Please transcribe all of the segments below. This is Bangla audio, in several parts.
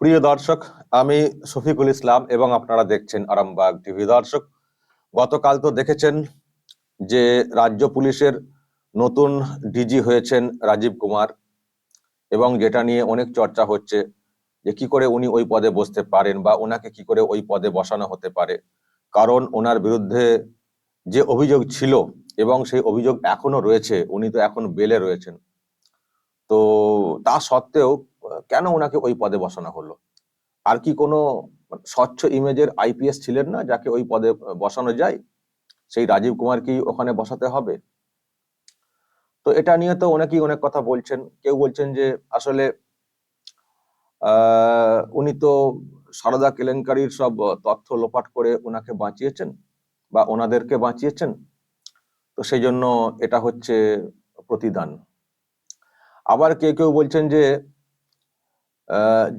প্রিয় দর্শক, আমি শফিকুল ইসলাম এবং আপনারা দেখছেন আরামবাগ টিভি। দর্শক, গতকাল তো দেখেছেন যে রাজ্য পুলিশের নতুন ডিজি হয়েছেন রাজীব কুমার এবং যেটা নিয়ে অনেক চর্চা হচ্ছে যে কি করে উনি ওই পদে বসতে পারেন বা ওনাকে কি করে ওই পদে বসানো হতে পারে। কারণ ওনার বিরুদ্ধে যে অভিযোগ ছিল এবং সেই অভিযোগ এখনও রয়েছে, উনি তো এখন বেলে রয়েছেন। তো তা সত্ত্বেও কেন ওনাকে ওই পদে বসানো হলো? আর কি কোনো স্বচ্ছ ইমেজের আইপিএস ছিলেন না যাকে ওই পদে বসানো যায়? সেই রাজীব কুমার কি ওখানে বসাতে হবে? তো এটা নিয়ে তো অনেকেই অনেক কথা বলছেন। কেউ বলছেন যে আসলে উনি তো সারদা কেলেঙ্কারির সব তথ্য লোপাট করে ওনাকে বাঁচিয়েছেন বা ওনাদেরকে বাঁচিয়েছেন। তো সেই জন্য এটা হচ্ছে প্রতিদান। আবার কেউ কেউ বলছেন যে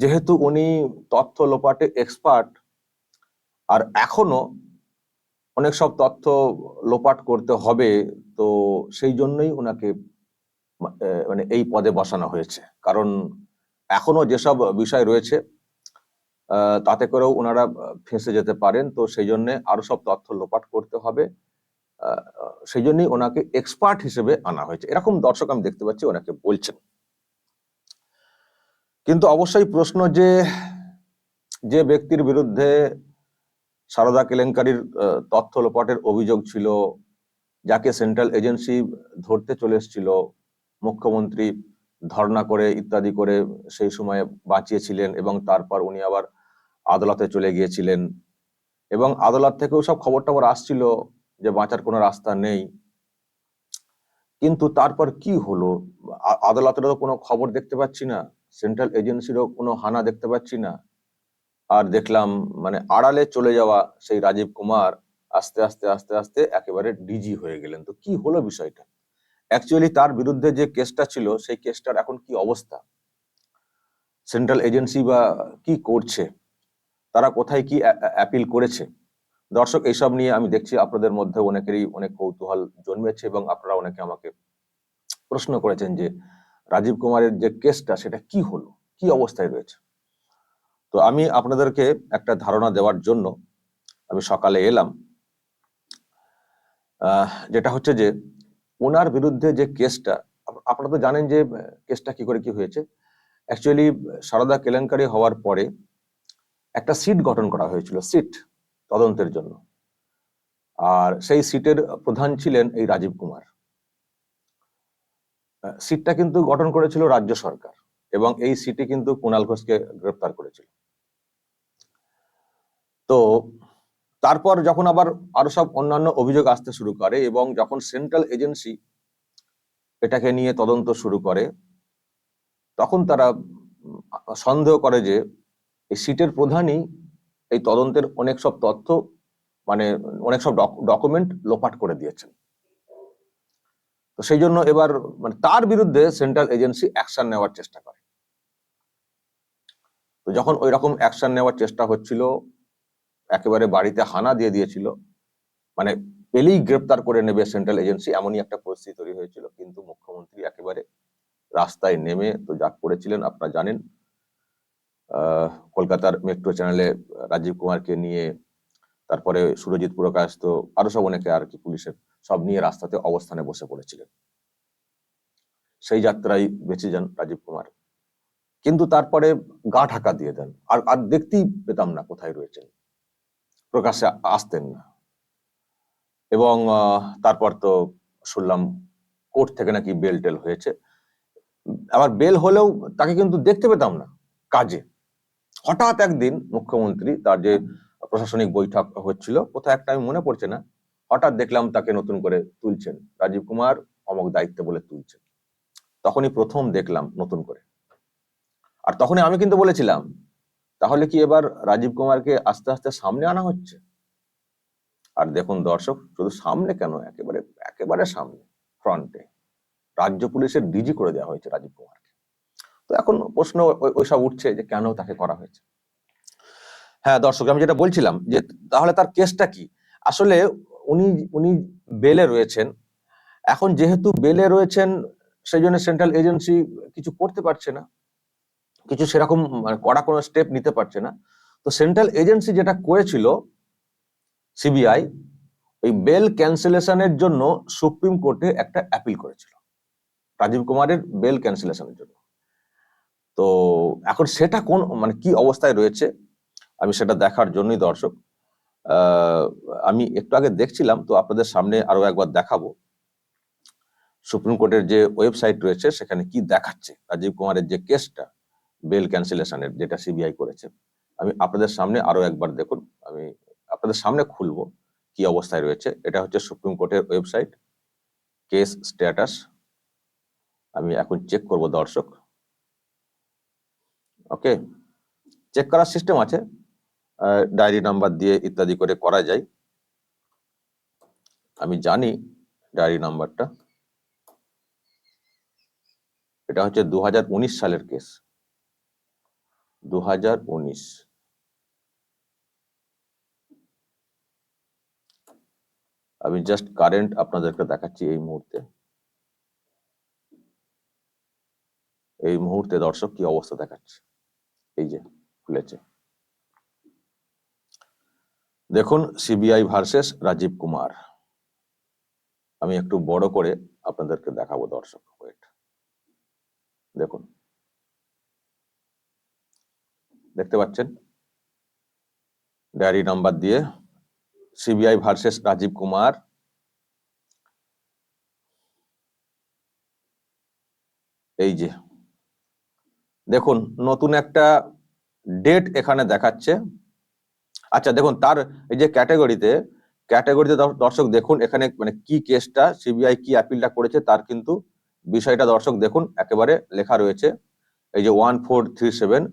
যেহেতু উনি তথ্য লোপাটে এক্সপার্ট আর এখনও অনেক সব তথ্য লোপাট করতে হবে, তো সেই জন্যই ওনাকে মানে এই পদে বসানো হয়েছে। কারণ এখনও যেসব বিষয় রয়েছে তাতে করেও ওনারা ফেঁসে যেতে পারেন, তো সেই জন্যে আরও সব তথ্য লোপাট করতে হবে। সেই জন্যই ওনাকে এক্সপার্ট হিসেবে আনা হয়েছে। এরকম দর্শক আমি দেখতে পাচ্ছি, ওনাকে বলছেন। কিন্তু অবশ্যই প্রশ্ন যে যে ব্যক্তির বিরুদ্ধে সারদা কেলেঙ্কারির তথ্য লোপাটের অভিযোগ ছিল, যাকে সেন্ট্রাল এজেন্সি ধরতে চলে এসেছিল, মুখ্যমন্ত্রী ধর্ণা করে ইত্যাদি করে সেই সময়ে বাঁচিয়েছিলেন এবং তারপর উনি আবার আদালতে চলে গিয়েছিলেন। এবং আদালত থেকেও সব খবর টবর আসছিল যে বাঁচার কোনো রাস্তা নেই। কিন্তু তারপর কি হলো? আ- আদালতেরও কোনো খবর দেখতে পাচ্ছি না। সেন্ট্রাল এজেন্সিরও কোনো হানা দেখতে পাচ্ছি না। আর দেখলাম মানে আড়ালে চলে যাওয়া সেই রাজীব কুমার আস্তে আস্তে আস্তে আস্তে একেবারে ডিজি হয়ে গেলেন। তো কি হলো বিষয়টা? অ্যাকচুয়ালি তার বিরুদ্ধে যে কেসটা ছিল, সেই কেসটার এখন কি অবস্থা? সেন্ট্রাল এজেন্সি বা কি করছে? তারা কোথায় কি অ্যাপিল করেছে? দর্শক, এইসব নিয়ে আমি দেখছি, আপনাদের মধ্যে অনেকেরই অনেক কৌতূহল জন্মেছে এবং আপনারা অনেকে আমাকে প্রশ্ন করেছেন যে রাজীব কুমারের যে কেসটা, সেটা কি হলো? কি অবস্থায় রয়েছে? তো আমি আপনাদেরকে একটা ধারণা দেওয়ার জন্য আমি সকালে এলাম যেটা হচ্ছে যে, ওনার বিরুদ্ধে যে কেসটা, আপনারা তো জানেন যে, কেসটা কি করে কি হয়েছে? অ্যাকচুয়ালি সারদা কেলেঙ্কারি হওয়ার পরে একটা সিট গঠন করা হয়েছিল, সিট তদন্তের জন্য। আর সেই সিটের প্রধান ছিলেন এই রাজীব কুমার। সিটটা কিন্তু গঠন করেছিল রাজ্য সরকার এবং এই সিটে কিন্তু কুণাল ঘোষকে গ্রেপ্তার করেছিল। তো তারপর যখন আবার আরও সব অন্যান্য অভিযোগ আসতে শুরু করে এবং যখন সেন্ট্রাল এজেন্সি এটাকে নিয়ে তদন্ত শুরু করে, তখন তারা সন্দেহ করে যে এই সিটের প্রধানই এই তদন্তের অনেক সব তথ্য মানে অনেক সব ডকুমেন্ট লোপাট করে দিয়েছেন। তো সেই জন্য এবার মানে তার বিরুদ্ধে সেন্ট্রাল এজেন্সি অ্যাকশন নেওয়ার চেষ্টা করে। তো যখন ওই রকম অ্যাকশন নেওয়ার চেষ্টা হচ্ছিল, একেবারে বাড়িতে হানা দিয়ে দিয়েছিল মানে পেলেই গ্রেপ্তার করে নেবে সেন্ট্রাল এজেন্সি এমনই একটা পরিস্থিতি তৈরি হয়েছিল। কিন্তু মুখ্যমন্ত্রী একেবারে রাস্তায় নেমে, তো যা করেছিলেন আপনারা জানেন কলকাতার মেট্রো চ্যানেলে রাজীব কুমারকে নিয়ে, তারপরে সুরজিৎ পুরকাশ তো আরও সব অনেকে আর কি পুলিশের সব নিয়ে রাস্তাতে অবস্থানে বসে পড়েছিলেন। সেই যাত্রায় বেঁচে যান রাজীব কুমার। কিন্তু তারপরে গা ঢাকা দিয়ে দেন। আর আর দেখতেই পেতাম না কোথায় রয়েছেন। প্রকাশ্যে আসতেন না। এবং তারপর তো শুনলাম কোর্ট থেকে নাকি বেল টেল হয়েছে। আবার বেল হলেও তাকে কিন্তু দেখতে পেতাম না কাজে। হঠাৎ একদিন মুখ্যমন্ত্রী তার যে প্রশাসনিক বৈঠক হচ্ছিল, কোথায় একটা আমি মনে পড়ছে না হঠাৎ দেখলাম তাকে নতুন করে তুলছেন রাজীব কুমার, অমক দায়িত্বে বলে তুলছেন। তখনই প্রথম দেখলাম নতুন করে। আর তখনই আমি কিন্তু বলেছিলাম, তাহলে কি এবার রাজীব কুমারকে আস্তে আস্তে সামনে আনা হচ্ছে? আর দেখুন দর্শক, শুধু সামনে কেন? একেবারে একেবারে সামনে ফ্রন্টে রাজ্য পুলিশের ডিজি করে দেওয়া হয়েছে রাজীব কুমারকে। তো এখন প্রশ্ন ওই- ওইসব উঠছে যে কেন তাকে করা হয়েছে? হ্যাঁ দর্শক, আমি যেটা বলছিলাম যে তাহলে তার কেসটা কি? আসলে উনি উনি বেলে রয়েছেন। এখন যেহেতু বেলে রয়েছেন সেই জন্য সেন্ট্রাল এজেন্সি কিছু করতে পারছে না। কিছু সেরকম মানে কড়া কোনো স্টেপ নিতে পারছে না। তো সেন্ট্রাল এজেন্সি যেটা করেছিল সিবিআই ওই বেল ক্যান্সেলেশনের জন্য সুপ্রিম কোর্টে একটা অ্যাপিল করেছিল। রাজীব কুমারের বেল ক্যান্সেলেশনের জন্য। তো এখন সেটা কোন মানে কি অবস্থায় রয়েছে, আমি সেটা দেখার জন্যই দর্শক। আমি একটু আগে দেখছিলাম, তো আপনাদের সামনে আরও একবার দেখাবো। সুপ্রিম কোর্টের যে ওয়েবসাইট রয়েছে, সেখানে কি দেখাচ্ছে? রাজীব কুমারের যে কেসটা, বেল ক্যান্সেলেশনের, যেটা সিবিআই করেছে। আমি আপনাদের সামনে আরও একবার দেখুন, আমি আপনাদের সামনে খুলবো কি অবস্থায় রয়েছে। এটা হচ্ছে সুপ্রিম কোর্টের ওয়েবসাইট, কেস স্ট্যাটাস। আমি এখন চেক করব দর্শক। ওকে, চেক করার সিস্টেম আছে। ডায়েরি নাম্বার দিয়ে ইত্যাদি করে করা যায়। আমি জানি ডায়েরি নাম্বারটা এটা হচ্ছে দু হাজার উনিশ সালের কেস দুহাজার উনিশ। আমি জাস্ট কারেন্ট আপনাদেরকে দেখাচ্ছি এই মুহূর্তে। এই মুহূর্তে দর্শক কি অবস্থা দেখাচ্ছে? এই যে, খুলেছে। দেখুন সিবিআই ভার্সেস রাজীব কুমার আমি একটু বড় করে আপনাদেরকে দেখাবো দর্শক ওয়েট দেখুন। দেখতে পাচ্ছেন? ডায়েরি নাম্বার দিয়ে সিবিআই ভার্সেস রাজীব কুমার এই যে। দেখুন, নতুন একটা ডেট এখানে দেখাচ্ছে। আচ্ছা দেখুন, তার এই যে ক্যাটাগরিতে ক্যাটাগরিতে দর্শক দেখুন, এখানে মানে কি কেসটা, সিবিআই কি অ্যাপিলটা করেছে, তার কিন্তু বিষয়টা দর্শক দেখুন, একেবারে লেখা রয়েছে। এই যে one four three seven,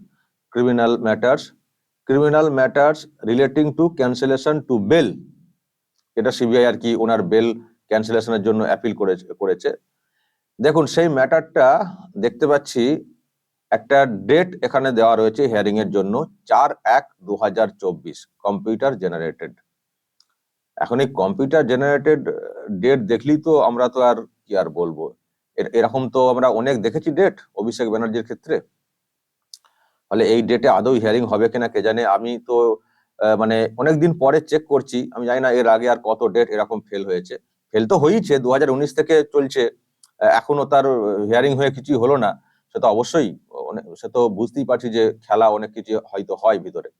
criminal matters criminal matters relating to cancellation to bail. এটা সিবিআই আর কি ওনার বেল ক্যান্সেলেশনের জন্য অ্যাপিল করেছে করেছে। দেখুন, সেই ম্যাটারটা দেখতে পাচ্ছি একটা ডেট এখানে দেওয়া রয়েছে হিয়ারিং এর জন্য চার এক দু হাজার চব্বিশ কম্পিউটার জেনারেটেড এখন এই কম্পিউটার জেনারেটেড ডেট দেখলেই তো আমরা তো আর কি আর বলব। এর- এরকম তো আমরা অনেক দেখেছি ডেট অভিষেক ব্যানার্জির ক্ষেত্রে। ফলে এই ডেটে আদৌ হিয়ারিং হবে কিনা কে জানে? আমি তো মানে অনেকদিন পরে চেক করছি। আমি জানি না এর আগে আর কত ডেট এরকম ফেল হয়েছে। ফেল তো হয়েছে দু থেকে চলছে। এখনও তার হিয়ারিং হয়ে কিছুই হলো না। সে তো অবশ্যই অনেক- সে তো বুঝতেই পারছি যে খেলা অনেক কিছু হয়তো হয় ভিতরে।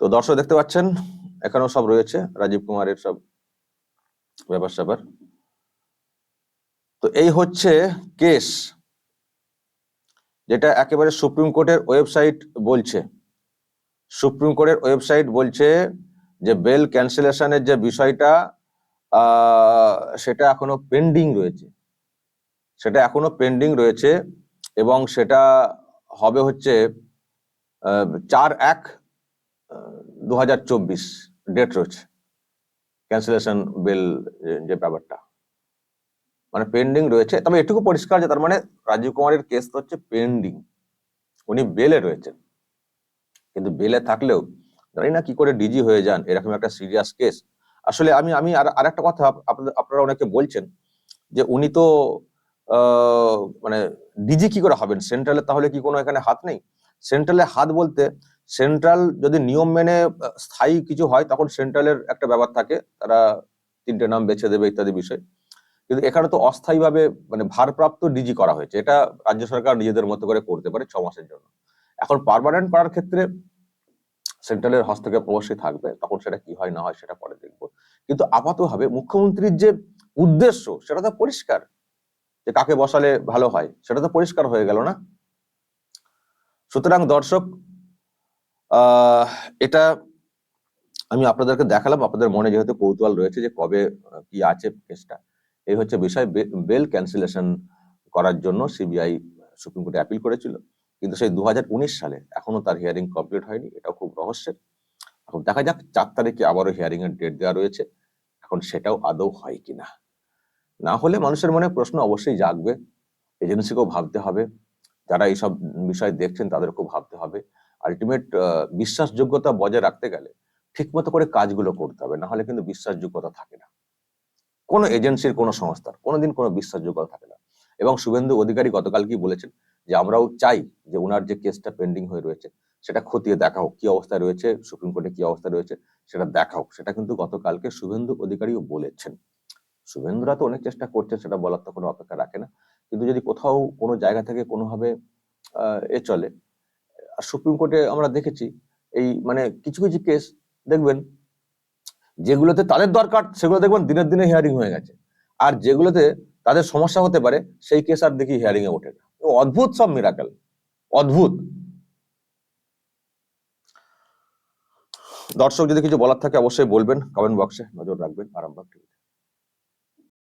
তো দর্শক দেখতে পাচ্ছেন, এখানেও সব রয়েছে, রাজীব কুমারের সব ব্যাপার স্যাপার। তো এই হচ্ছে কেস, যেটা একেবারে সুপ্রিম কোর্টের ওয়েবসাইট বলছে। সুপ্রিম কোর্টের ওয়েবসাইট বলছে যে বেল ক্যান্সেলেশনের যে বিষয়টা সেটা এখনও পেন্ডিং রয়েছে। সেটা এখনও পেন্ডিং রয়েছে। এবং সেটা হবে হচ্ছে চার এক দু হাজার চব্বিশ ডেট রয়েছে। ক্যান্সেলেশন বিল যে ব্যাপারটা। মানে পেন্ডিং রয়েছে, তবে এটুকু পরিষ্কার যে, তার মানে রাজীব কুমারের কেস তো হচ্ছে পেন্ডিং। উনি বেলে রয়েছেন। কিন্তু বেলে থাকলেও জানি না কি করে ডিজি হয়ে যান, এরকম একটা সিরিয়াস কেস। আসলে আমি আমি আর একটা কথা আপনারা অনেকে বলছেন যে, উনি তো মানে ডিজি কি করে হবেন? সেন্ট্রালে তাহলে কি কোনো এখানে হাত নেই? সেন্ট্রালে হাত বলতে সেন্ট্রাল যদি নিয়ম মেনে স্থায়ী কিছু হয়, তখন সেন্ট্রালের একটা ব্যাপার থাকে। তারা তিনটে নাম বেছে দেবে ইত্যাদি বিষয়। কিন্তু এখানে তো অস্থায়ীভাবে মানে ভারপ্রাপ্ত ডিজি করা হয়েছে। এটা রাজ্য সরকার নিজেদের মতো করে করতে পারে ছ মাসের জন্য। এখন পারমানেন্ট করার ক্ষেত্রে সেন্ট্রালের হস্তক্ষেপ অবশ্যই থাকবে। তখন সেটা কি হয়, না হয় সেটা পরে দেখব। কিন্তু আপাতভাবে মুখ্যমন্ত্রীর যে উদ্দেশ্য, সেটা তো পরিষ্কার। যে কাকে বসালে ভালো হয়, সেটা তো পরিষ্কার হয়ে গেল না। সুতরাং দর্শক এটা আমি আপনাদেরকে দেখালাম, আপনাদের মনে যেহেতু কৌতূহল রয়েছে যে কবে কি আছে কেসটা। এই হচ্ছে বিষয় বেল ক্যান্সেলেশন করার জন্য সিবিআই সুপ্রিম কোর্টে অ্যাপিল করেছিল। কিন্তু সেই দু হাজার উনিশ সালে এখনও তার হিয়ারিং কমপ্লিট হয়নি এটাও খুব রহস্যের। এখন দেখা যাক, চার তারিখে আবারও হিয়ারিং এর ডেট দেওয়া রয়েছে। এখন সেটাও আদৌ হয় কিনা। না হলে মানুষের মনে প্রশ্ন অবশ্যই জাগবে। এজেন্সিকেও ভাবতে হবে। যারা এইসব বিষয় দেখছেন তাদেরকেও ভাবতে হবে। আলটিমেট বিশ্বাসযোগ্যতা বজায় রাখতে গেলে ঠিকমতো করে কাজগুলো করতে হবে। না হলে কিন্তু বিশ্বাসযোগ্যতা থাকে না। কোনো এজেন্সির, কোনো সংস্থার কোনোদিন কোনো বিশ্বাসযোগ্যতা থাকে না। এবং শুভেন্দু অধিকারী গতকাল কি বলেছেন? যে আমরাও চাই যে ওনার যে কেসটা পেন্ডিং হয়ে রয়েছে, সেটা খতিয়ে দেখা হোক। কি অবস্থায় রয়েছে? সুপ্রিম কোর্টে কি অবস্থা রয়েছে? সেটা দেখা হোক। সেটা কিন্তু গতকালকে শুভেন্দু অধিকারীও বলেছেন। শুভেন্দুরা তো অনেক চেষ্টা করছে, সেটা বলার তো কোনো অপেক্ষা রাখে না। কিন্তু যদি কোথাও কোনো জায়গা থেকে কোনোভাবে এ চলে, আর সুপ্রিম কোর্টে আমরা দেখেছি, এই মানে কিছু কিছু কেস দেখবেন, যেগুলোতে তাদের দরকার, সেগুলো দেখবেন দিনের দিনে হিয়ারিং হয়ে গেছে। আর যেগুলোতে তাদের সমস্যা হতে পারে, সেই কেস আর দেখি হিয়ারিং এ ওঠে না। অদ্ভুত সব মিরাকেল অদ্ভুত। দর্শক, যদি কিছু বলার থাকে অবশ্যই বলবেন কমেন্ট বক্সে নজর রাখবেন, আরামবাগ টিভি